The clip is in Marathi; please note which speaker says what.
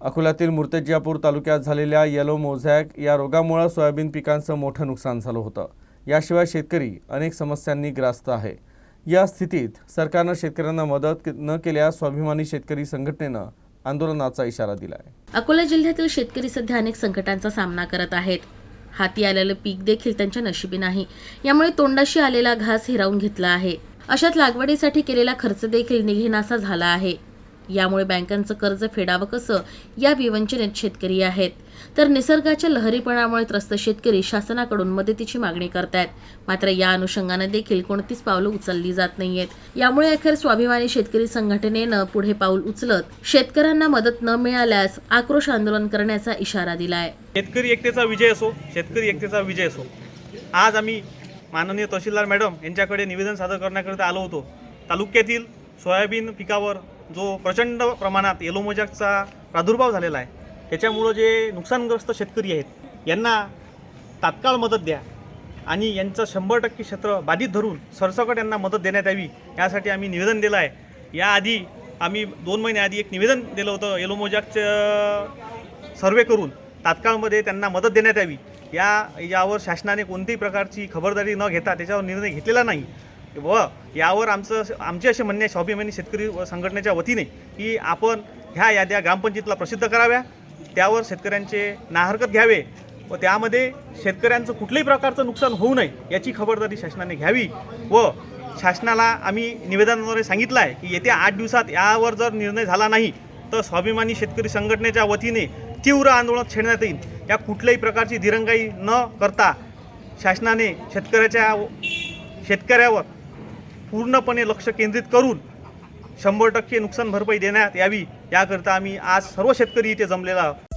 Speaker 1: अकोल्यातील मूर्तेजापूर तालुक्यात झालेल्या येलो मोझॅक या रोगामुळे सोयाबीन पिकांचं मोठं नुकसान झालं होतं. याशिवाय शेतकरी अनेक समस्यांनी ग्रास्त आहे. या स्थितीत सरकारनं शेतकऱ्यांना मदत न केल्यास स्वाभिमानी शेतकरी संघटनेनं आंदोलनाचा इशारा दिला आहे
Speaker 2: अकोला जिल्ह्यातील शेतकरी सध्या अनेक संकटांचा सामना करत आहेत. हाती आलेलं पीक देखील त्यांच्या नशिबी नाही. यामुळे तोंडाशी आलेला घास हिरावून घेतला आहे. अशात लागवडीसाठी केलेला खर्च देखील निघेनासा झाला आहे. यामुळे बँकांचं कर्ज फेडावं कसं? या विवंचनेत शेतकरी आहेत. तर निसर्गाच्या लहरीपणामुळे त्रस्त शेतकरी शासनाकडून मदतीची मागणी करतायत. मात्र या अनुषंगाने देखील कोणतीच पावलं उचलली जात नाहीयेत. यामुळे अखेर स्वाभिमानी शेतकरी संघटनेनं पुढे पाऊल उचलत शेतकऱ्यांना मदत न मिळाल्यास आक्रोश आंदोलन करण्याचा इशारा दिलाय.
Speaker 3: शेतकरी एकतेचा विजय असो शेतकरी एकतेचा विजय असो. आज आम्ही माननीय तहसीलदार मॅडम यांच्याकडे निवेदन सादर करण्याकरिता आलो होतो. तालुक्यातील सोयाबीन पिकावर जो प्रचंड प्रमाणात येलो मोजॅकचा प्रादुर्भाव झालेला आहे त्याच्यामुळं जे नुकसानग्रस्त शेतकरी आहेत यांना तात्काळ मदत द्या आणि यांचं शंभर टक्के क्षेत्र बाधित धरून सरसकट यांना मदत देण्यात यावी यासाठी आम्ही निवेदन दिलं आहे. याआधी आम्ही दोन महिन्याआधी एक निवेदन दिलं होतं येलो मोजॅकचं सर्वे करून तात्काळमध्ये त्यांना मदत देण्यात यावी. या यावर शासनाने कोणत्याही प्रकारची खबरदारी न घेता त्याच्यावर निर्णय घेतलेला नाही. व यावर आमचं आमचे असे म्हणणे स्वाभिमानी शेतकरी संघटनेच्या वतीने की आपण ह्या याद्या ग्रामपंचायतीला प्रसिद्ध कराव्या त्यावर शेतकऱ्यांचे नाहरकत घ्यावे व त्यामध्ये शेतकऱ्यांचं कुठल्याही प्रकारचं नुकसान होऊ नये याची खबरदारी शासनाने घ्यावी व शासनाला आम्ही निवेदनाद्वारे सांगितलं आहे की येत्या आठ दिवसात यावर जर निर्णय झाला नाही तर स्वाभिमानी शेतकरी संघटनेच्या वतीने तीव्र आंदोलन छेडण्यात येईल. या कुठल्याही प्रकारची दिरंगाई न करता शासनाने शेतकऱ्याच्या शेतकऱ्यावर पूर्णपणे लक्ष केंद्रित करून शंभर टक्के नुकसान भरपाई देण्यात यावी याकरता आम्ही आज सर्व शेतकरी इथे जमलेला आहोत.